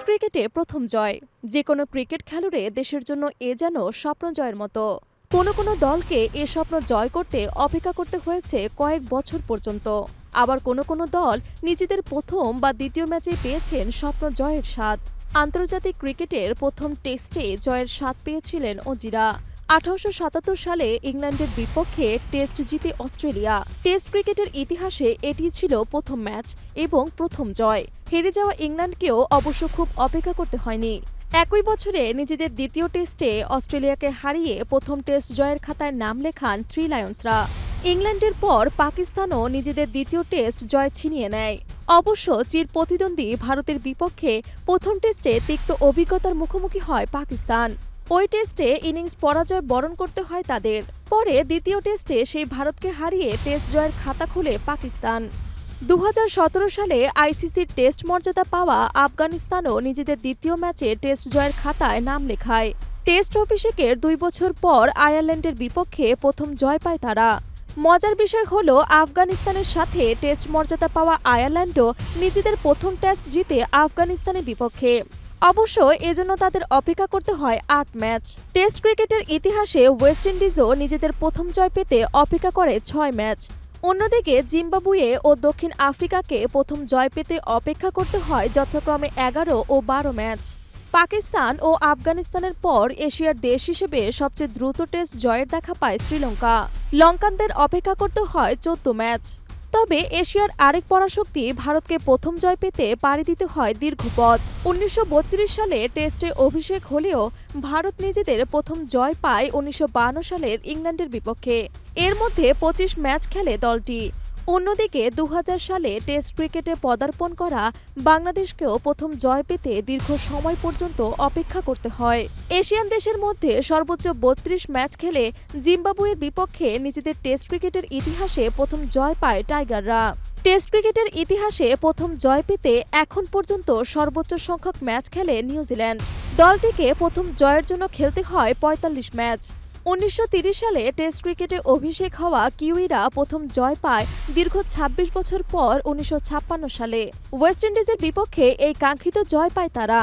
Test ক্রিকেটে প্রথম জয়। যে কোনো ক্রিকেট খেলুড়ে দেশের জন্য এ যেন স্বপ্ন জয়ের মতো। কোনো কোনো দলকে এ স্বপ্ন জয় করতে অপেক্ষা করতে হয়েছে কয়েক বছর পর্যন্ত। আবার কোনো কোনো দল নিজেদের প্রথম বা দ্বিতীয় ম্যাচে পেয়েছেন স্বপ্ন জয়ের স্বাদ। আন্তর্জাতিক ক্রিকেটের প্রথম টেস্টে জয়ের স্বাদ পেয়েছিলেন অজিরা। আঠারোশো সাতাত্তর সালে ইংল্যান্ডের বিপক্ষে টেস্ট জিতে অস্ট্রেলিয়া। টেস্ট ক্রিকেটের ইতিহাসে এটি ছিল প্রথম ম্যাচ এবং প্রথম জয়। হেরে যাওয়া ইংল্যান্ডকেও অবশ্য খুব অপেক্ষা করতে হয়নি। একই বছরে নিজেদের দ্বিতীয় টেস্টে অস্ট্রেলিয়াকে হারিয়ে প্রথম টেস্ট জয়ের খাতায় নাম লেখান থ্রি লায়ন্সরা। ইংল্যান্ডের পর পাকিস্তানও নিজেদের দ্বিতীয় টেস্ট জয় ছিনিয়ে নেয়। অবশ্য চির প্রতিদ্বন্দ্বী ভারতের বিপক্ষে প্রথম টেস্টে তিক্ত অভিজ্ঞতার মুখোমুখি হয় পাকিস্তান। ওই টেস্টে ইনিংস পরাজয় বরণ করতে হয় তাদের। পরে দ্বিতীয় টেস্টে সেই ভারতকে হারিয়ে টেস্ট জয়ের খাতা খুলে পাকিস্তান। দু হাজার সতেরো সালে আইসিসির টেস্ট মর্যাদা পাওয়া আফগানিস্তানও নিজেদের দ্বিতীয় ম্যাচে টেস্ট জয়ের খাতায় নাম লেখায়। টেস্ট অভিষেকের দুই বছর পর আয়ারল্যান্ডের বিপক্ষে প্রথম জয় পায় তারা। মজার বিষয় হল, আফগানিস্তানের সাথে টেস্ট মর্যাদা পাওয়া আয়ারল্যান্ডও নিজেদের প্রথম টেস্ট জিতে আফগানিস্তানের বিপক্ষে। অবশ্য এজন্য তাদের অপেক্ষা করতে হয় আট ম্যাচ। টেস্ট ক্রিকেটের ইতিহাসে ওয়েস্ট ইন্ডিজও নিজেদের প্রথম জয় পেতে অপেক্ষা করে ছয় ম্যাচ। অন্যদিকে জিম্বাবুয়ে ও দক্ষিণ আফ্রিকাকে প্রথম জয় পেতে অপেক্ষা করতে হয় যথাক্রমে এগারো ও বারো ম্যাচ। পাকিস্তান ও আফগানিস্তানের পর এশিয়ার দেশ হিসেবে সবচেয়ে দ্রুত টেস্ট জয়ের দেখা পায় শ্রীলঙ্কা। লঙ্কানদের অপেক্ষা করতে হয় চোদ্দ ম্যাচ। তবে এশিয়ার আরেক পরাশক্তি ভারতকে প্রথম জয় পেতে পাড়ি দিতে হয় দীর্ঘ পথ। উনিশশো সালে টেস্টে অভিষেক হলেও ভারত নিজেদের প্রথম জয় পায় উনিশশো সালের ইংল্যান্ডের বিপক্ষে। এর মধ্যে পঁচিশ ম্যাচ খেলে দলটি। অন্যদিকে দু হাজার সালে টেস্ট ক্রিকেটে পদার্পণ করা বাংলাদেশকেও প্রথম জয় পেতে দীর্ঘ সময় পর্যন্ত অপেক্ষা করতে হয়। এশিয়ান দেশের মধ্যে সর্বোচ্চ বত্রিশ ম্যাচ খেলে জিম্বাবুয়ের বিপক্ষে নিজেদের টেস্ট ক্রিকেটের ইতিহাসে প্রথম জয় পায় টাইগাররা। টেস্ট ক্রিকেটের ইতিহাসে প্রথম জয় পেতে এখন পর্যন্ত সর্বোচ্চ সংখ্যক ম্যাচ খেলে নিউজিল্যান্ড। দলটিকে প্রথম জয়ের জন্য খেলতে হয় পঁয়তাল্লিশ ম্যাচ। উনিশশো সালে টেস্ট ক্রিকেটে অভিষেক হওয়া কিউইরা প্রথম জয় পায় দীর্ঘ ২৬ বছর পর উনিশশো ছাপ্পান্ন সালে। ওয়েস্ট ইন্ডিজের বিপক্ষে এই কাঙ্ক্ষিত জয় পায় তারা।